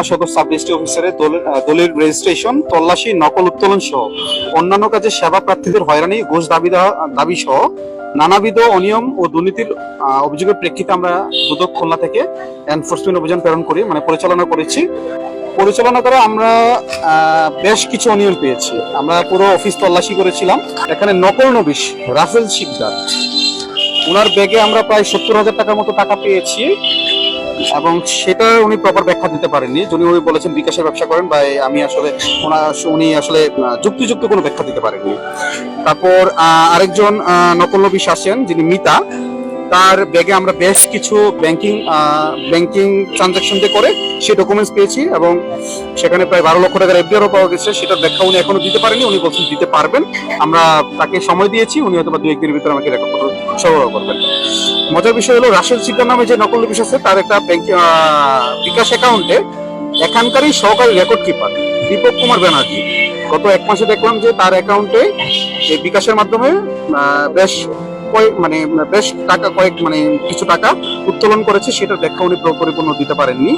খুলনা সদর sub registry অফিসারের দল- আহ, দলিল রেজিস্ট্রেশন তল্লাশি নকল উত্তোলন সহ অন্যান্য কাজে সেবা প্রার্থীদের হয়রানি ঘুষ দাবি দাবি সহ নানাবিধ অনিয়ম ও দুর্নীতির অভিযোগের প্রেক্ষিতে আমরা দুদক খুলনা থেকে এনফোর্সমেন্ট অভিযান প্রেরণ করি মানে পরিচালনা করেছি। পরিচালনা করে আমরা বেশ কিছু অনিয়ম পেয়েছি। আমরা পুরো অফিস তল্লাশি করেছিলাম। এখানে নকল নবিশ রাফেল শিকদার। ওনার ব্যাগে আমরা প্রায় সত্তর হাজার টাকার মতো টাকা পেয়েছি। এবং সেটা উনি প্রপার ব্যাখ্যা দিতে পারেননি। যিনি উনি বলেছেন বিকাশের ব্যবসা করেন বা আমি আসলে ওনার উনি আসলে যুক্তিযুক্ত কোনো ব্যাখ্যা দিতে পারেননি। তারপর আরেকজন আহ, নকল নবিশ আসেন যিনি মিতা। তার ব্যাগে আমরা বেশ কিছু ব্যাংকিং ব্যাংকিং ট্রানজাকশন দিয়ে করে সেই ডকুমেন্টস পেয়েছি এবং সেখানে প্রায় বারো লক্ষ টাকার এফডিআরও পাওয়া গেছে। সেটার ব্যাখ্যা উনি এখনও দিতে পারেনি উনি বলছেন দিতে পারবেন। আমরা তাকে সময় দিয়েছি। উনি হয়তো বা দু একদিনের ভিতরে আমাকে রেকর্ড সরবরাহ করবেন। মজার বিষয় হলো, রাশেদ সিদ্ধার নামে যে নকল অফিস আছে, তার একটা ব্যাংক বিকাশ অ্যাকাউন্টে এখানকারই সহকারী রেকর্ড কিপার দীপক কুমার ব্যানার্জি। গত এক মাসে দেখলাম যে তার অ্যাকাউন্টে বিকাশের মাধ্যমে বেশ কয়েক মানে বেশ টাকা কয়েক মানে কিছু টাকা উত্তোলন করেছে সেটার ব্যাখ্যা উনি পরিপূর্ণ দিতে পারেননি।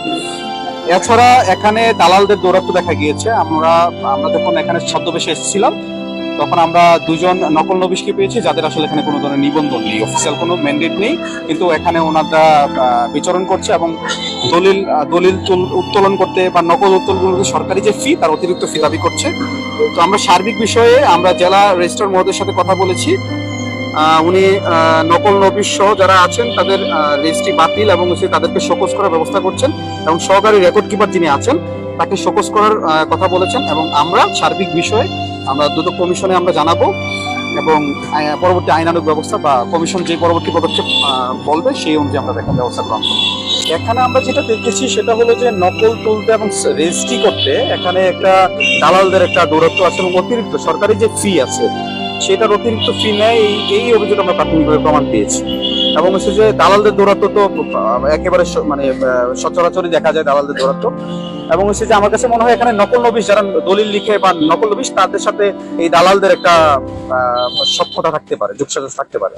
এছাড়া এখানে দালালদের দৌরাত্ম দেখা গিয়েছে। আমরা আমরা যখন এখানে ছদ্মবেশে এসেছিলাম, তখন আমরা দুজন নকল নবিশকে পেয়েছি, যাদের আসলে এখানে কোনো ধরনের নিবন্ধন নেই অফিসিয়াল কোনো ম্যান্ডেট নেই। কিন্তু এখানে ওনারা বিচরণ করছে এবং দলিল দলিল উত্তোলন করতে বা নকল উত্তোলন করতে সরকারি যে ফি তার অতিরিক্ত ফি দাবি করছে। তো আমরা সার্বিক বিষয়ে আমরা জেলা রেজিস্ট্রার মহোদয়ের সাথে কথা বলেছি। উনি নকল নবিশ সহ যারা আছেন, তাদের রেজিস্ট্রি বাতিল এবং হচ্ছে তাদেরকে শোকজ করার ব্যবস্থা করছেন এবং সহকারী রেকর্ড কিপার যিনি আছেন, তাকে শোকজ করার কথা বলেছেন এবং আমরা সার্বিক বিষয়ে আমরা দুদক কমিশনে আমরা জানাব এবং পরবর্তী আইনানুগ ব্যবস্থা বা কমিশন যে পরবর্তী পদক্ষেপ বলবে সেই অনুযায়ী আমরা দেখার ব্যবস্থা গ্রহণ করব। এখানে আমরা যেটা দেখেছি সেটা হলো যে নকল তুলতে এবং রেজিস্ট্রি করতে এখানে একটা দালালদের একটা দৌরত্ব আছে এবং অতিরিক্ত সরকারি যে ফি আছে সেটার অতিরিক্ত ফি নেয়, এই এই অভিযোগ আমরা প্রাথমিকভাবে প্রমাণ পেয়েছি। এবং হচ্ছে যে দালালদের দৌরাত্ম তো একেবারে মানে সচরাচরই দেখা যায় দালালদের দৌরাত্ম এবং হচ্ছে যে আমার কাছে মনে হয় এখানে নকল নবিশ যারা দলিল লিখে বা নকল নবিশ তাদের সাথে এই দালালদের একটা সক্ষতা থাকতে পারে, যোগসাজশ থাকতে পারে।